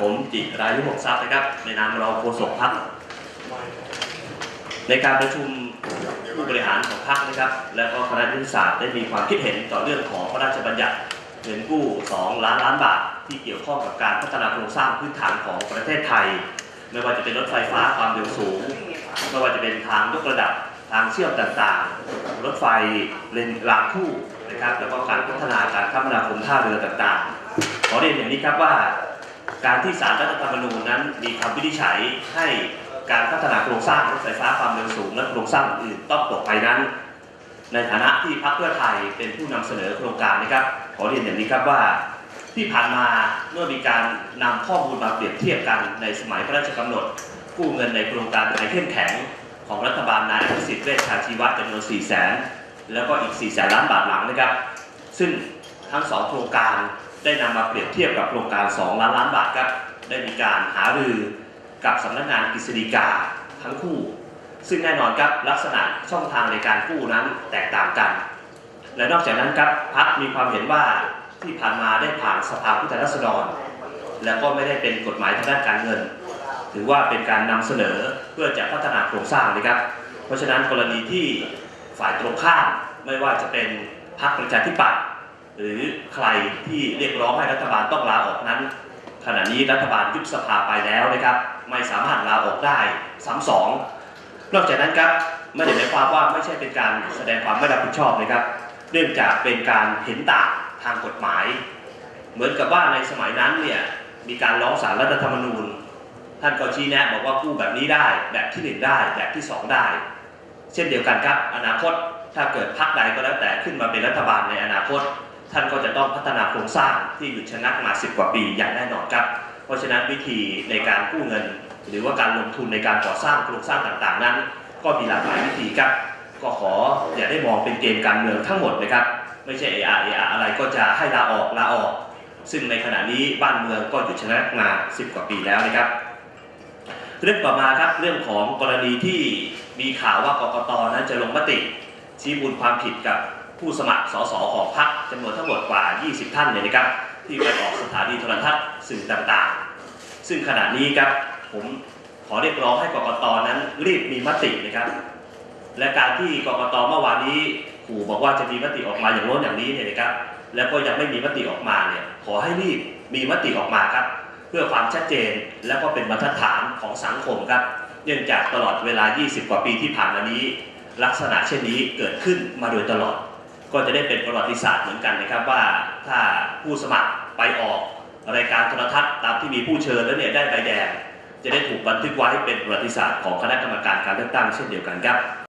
ผมจิรายุหกทรัพย์นะครับ ในนามรองโฆษกพักในการประชุมผู้บริหารของพักนะครับ และก็คณะนิติศาสตร์ได้มีความคิดเห็นต่อเรื่องของพระราชบัญญัติเงินกู้ 2 ล้านล้านบาท ที่เกี่ยวข้องกับการพัฒนาโครงสร้างพื้นฐานของประเทศไทย ไม่ว่าจะเป็นรถไฟฟ้าความเร็วสูง ไม่ว่าจะเป็นทางยกระดับทางเชื่อมต่างๆ รถไฟเลนรางคู่นะครับ แล้วก็การพัฒนาการคมนาคมท่าเรือต่างๆ ขอเรียนอย่างนี้ครับว่า การที่สารรัฐธรรมนูญนั้นมีคำวินิจฉัยให้การพัฒนาโครงสร้างรถไฟฟ้าความเร็วสูงและโครงสร้างอื่นต้องตกไปนั้น ในฐานะที่พรรคเพื่อไทยเป็นผู้นำเสนอโครงการนะครับ ขอเรียนอย่างนี้ครับว่าที่ผ่านมาเมื่อมีการนำข้อมูลมาเปรียบเทียบกันในสมัยพระราชกำหนด กู้เงินในโครงการไทยเข้มแข็งของรัฐบาลนายอภิสิทธิ์เวชชาชีวะจำนวน4 0 0แสนแล้วก็อีก 4 0 0แสนล้านบาทหลังนะครับ ซึ่งทั้ง2โครงการ ได้นำมาเปรียบเทียบกับโครงการ 2 ล้านล้านบาทครับได้มีการหารือกับสำนักงานกฤษฎีกาทั้งคู่ ซึ่งแน่นอนครับลักษณะช่องทางในการกู้นั้นแตกต่างกัน และนอกจากนั้นครับพักมีความเห็นว่าที่ผ่านมาได้ผ่านสภาผู้แทนราษฎร และก็ไม่ได้เป็นกฎหมายทางด้านการเงิน ถือว่าเป็นการนำเสนอเพื่อจะพัฒนาโครงสร้างนะครับ เพราะฉะนั้นกรณีที่ฝ่ายตรงข้ามไม่ว่าจะเป็นพรรคประชาธิปัตย์ หรือใครที่เรียกร้องให้รัฐบาลต้องลาออกนั้น ขณะนี้รัฐบาลยุบสภาไปแล้วนะครับ ไม่สามารถลาออกได้ซ้ำสองนอกจากนั้นครับไม่ได้หมายความว่าไม่ใช่เป็นการแสดงความไม่รับผิดชอบนะครับ เนื่องจากเป็นการเห็นต่างทางกฎหมาย เหมือนกับว่าในสมัยนั้นเนี่ยมีการร้องศาลรัฐธรรมนูญ ท่านก็ชี้แนะบอกว่ากู้แบบนี้ได้ แบบที่หนึ่งได้ แบบที่สองได้ เช่นเดียวกันครับอนาคตถ้าเกิดพรรคใดก็แล้วแต่ขึ้นมาเป็นรัฐบาลในอนาคต ท่านก็จะต้องพัฒนาโครงสร้างที่หยุดชะงักมา 10 กว่าปีอย่างแน่นอนครับ เพราะฉะนั้นวิธีในการกู้เงิน หรือว่าการลงทุนในการก่อสร้างโครงสร้างต่างๆ นั้น ก็มีหลากหลายวิธีครับ ก็ขออย่าได้มองเป็นเกมการเมืองทั้งหมดนะครับ ไม่ใช่เออาเออาอะไรก็จะให้ลาออกลาออก ซึ่งในขณะนี้บ้านเมืองก็หยุดชะงักมา 10 กว่าปีแล้วนะครับ เรื่องต่อมาครับเรื่องของกรณีที่มีข่าวว่ากกตนั้นจะลงมติชี้มูลความผิดกับ ผู้สมัครสสของพรรคจำนวนทั้งหมดกว่า 20 ท่านเนี่ยนะครับ ที่ไปออกสถานีโทรทัศน์สื่อต่างๆ ซึ่งขณะนี้ครับผมขอเรียกร้องให้กกตนั้นรีบมีมตินะครับ และการที่กกตเมื่อวานนี้ขู่บอกว่าจะมีมติออกมาอย่างโน้นอย่างนี้เนี่ยนะครับ แล้วก็ยังไม่มีมติออกมาเนี่ยขอให้รีบมีมติออกมาครับ เพื่อความชัดเจนและก็เป็นบรรทัดฐานของสังคมครับ เนื่องจากตลอดเวลา 20 กว่าปีที่ผ่านมานี้ ลักษณะเช่นนี้เกิดขึ้นมาโดยตลอด ก็จะได้เป็นประวัติศาสตร์เหมือนกันนะครับว่าถ้าผู้สมัครไปออกรายการโทรทัศน์ตามที่มีผู้เชิญแล้วเนี่ยได้ใบแดงจะได้ถูกบันทึกไว้เป็นประวัติศาสตร์ของคณะกรรมการการเลือกตั้งเช่นเดียวกันครับ